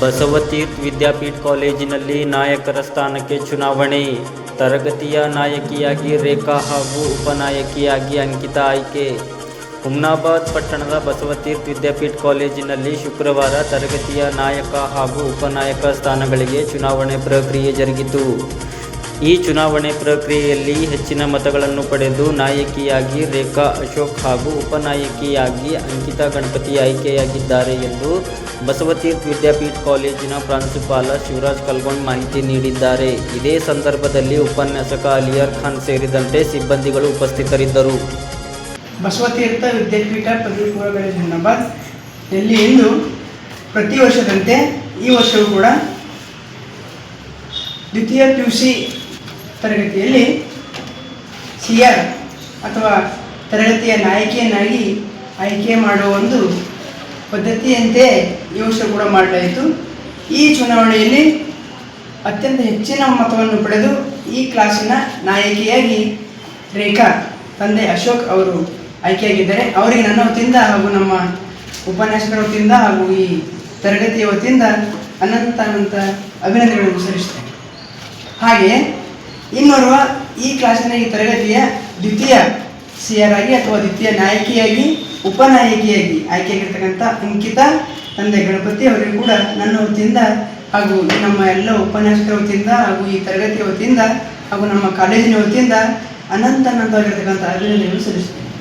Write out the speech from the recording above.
ಬಸವತೀರ್ಥ ವಿದ್ಯಾಪೀಠ ಕಾಲೇಜಿನಲ್ಲಿ ನಾಯಕರ ಸ್ಥಾನಕ್ಕೆ ಚುನಾವಣೆ. ತರಗತಿಯ ನಾಯಕಿಯಾಗಿ ರೇಖಾ ಹಾಗೂ ಉಪನಾಯಕಿಯಾಗಿ ಅಂಕಿತಾ ಆಯ್ಕೆ. ಹುಮ್ನಾಬಾದ್ ಪಟ್ಟಣದ ಬಸವತೀರ್ಥ ವಿದ್ಯಾಪೀಠ ಕಾಲೇಜಿನಲ್ಲಿ ಶುಕ್ರವಾರ ತರಗತಿಯ ನಾಯಕ ಹಾಗೂ ಉಪನಾಯಕ ಸ್ಥಾನಗಳಿಗೆ ಚುನಾವಣೆ ಪ್ರಕ್ರಿಯೆ ಜರುಗಿತು. ಈ ಚುನಾವಣೆ ಪ್ರಕ್ರಿಯೆಯಲ್ಲಿ ಹೆಚ್ಚಿನ ಮತಗಳನ್ನು ಪಡೆದು ನಾಯಕಿಯಾಗಿ ರೇಖಾ ಅಶೋಕ್ ಹಾಗೂ ಉಪನಾಯಕಿಯಾಗಿ ಅಂಕಿತಾ ಗಣಪತಿ ಆಯ್ಕೆಯಾಗಿದ್ದಾರೆ ಎಂದು ಬಸವತೀರ್ಥ ವಿದ್ಯಾಪೀಠ ಕಾಲೇಜಿನ ಪ್ರಾಂಶುಪಾಲ ಶಿವರಾಜ್ ಕಲ್ಗೊಂಡ್ ಮಾಹಿತಿ ನೀಡಿದ್ದಾರೆ. ಇದೇ ಸಂದರ್ಭದಲ್ಲಿ ಉಪನ್ಯಾಸಕ ಅಲಿಯರ್ ಖಾನ್ ಸೇರಿದಂತೆ ಸಿಬ್ಬಂದಿಗಳು ಉಪಸ್ಥಿತರಿದ್ದರು. ಬಸವತೀರ್ಥ ವಿದ್ಯಾಪೀಠ ಇಲ್ಲಿ ಇಂದು ಪ್ರತಿ ವರ್ಷದಂತೆ ಈ ವರ್ಷವೂ ಕೂಡ ದ್ವಿತೀಯ ಪಿ ಯು ಸಿ ತರಗತಿಯಲ್ಲಿ ಸಿ ಆರ್ ಅಥವಾ ತರಗತಿಯ ನಾಯಕಿಯನ್ನಾಗಿ ಆಯ್ಕೆ ಮಾಡುವ ಒಂದು ಪದ್ಧತಿಯಂತೆ ಈ ಕೂಡ ಮಾಡಲಾಯಿತು. ಈ ಚುನಾವಣೆಯಲ್ಲಿ ಅತ್ಯಂತ ಹೆಚ್ಚಿನ ಮತವನ್ನು ಪಡೆದು ಈ ಕ್ಲಾಸಿನ ನಾಯಕಿಯಾಗಿ ರೇಖಾ ತಂದೆ ಅಶೋಕ್ ಅವರು ಆಯ್ಕೆಯಾಗಿದ್ದಾರೆ. ಅವರಿಗೆ ನನ್ನ ವತಿಯಿಂದ ಹಾಗೂ ನಮ್ಮ ಉಪನ್ಯಾಸಕರ ವತಿಯಿಂದ ಹಾಗೂ ಈ ತರಗತಿಯ ವತಿಯಿಂದ ಅನಂತ ಅನಂತ ಅಭಿನಂದನೆಗಳನ್ನು ಸಲ್ಲಿಸ್ತೇನೆ ಹಾಗೆಯೇ ಇನ್ನೋರ್ವ ಈ ಕ್ಲಾಸಿನ ಈ ತರಗತಿಯ ದ್ವಿತೀಯ ಸಿಯರ್ ಆಗಿ ಅಥವಾ ದ್ವಿತೀಯ ನಾಯಕಿಯಾಗಿ, ಉಪನಾಯಕಿಯಾಗಿ ಆಯ್ಕೆಯಾಗಿರ್ತಕ್ಕಂಥ ಅಂಕಿತಾ ತಂದೆ ಗಣಪತಿ ಅವರಿಗೂ ಕೂಡ ನನ್ನ ವತಿಯಿಂದ ಹಾಗೂ ನಮ್ಮ ಎಲ್ಲ ಉಪನ್ಯಾಸಕರ ವತಿಯಿಂದ ಹಾಗೂ ಈ ತರಗತಿಯ ವತಿಯಿಂದ ಹಾಗೂ ನಮ್ಮ ಕಾಲೇಜಿನ ವತಿಯಿಂದ ಅನಂತ ಅನಂತವಾಗಿರ್ತಕ್ಕಂಥ ಅಭಿನಂದನೆಗಳು ಸಲ್ಲಿಸ್ತೇನೆ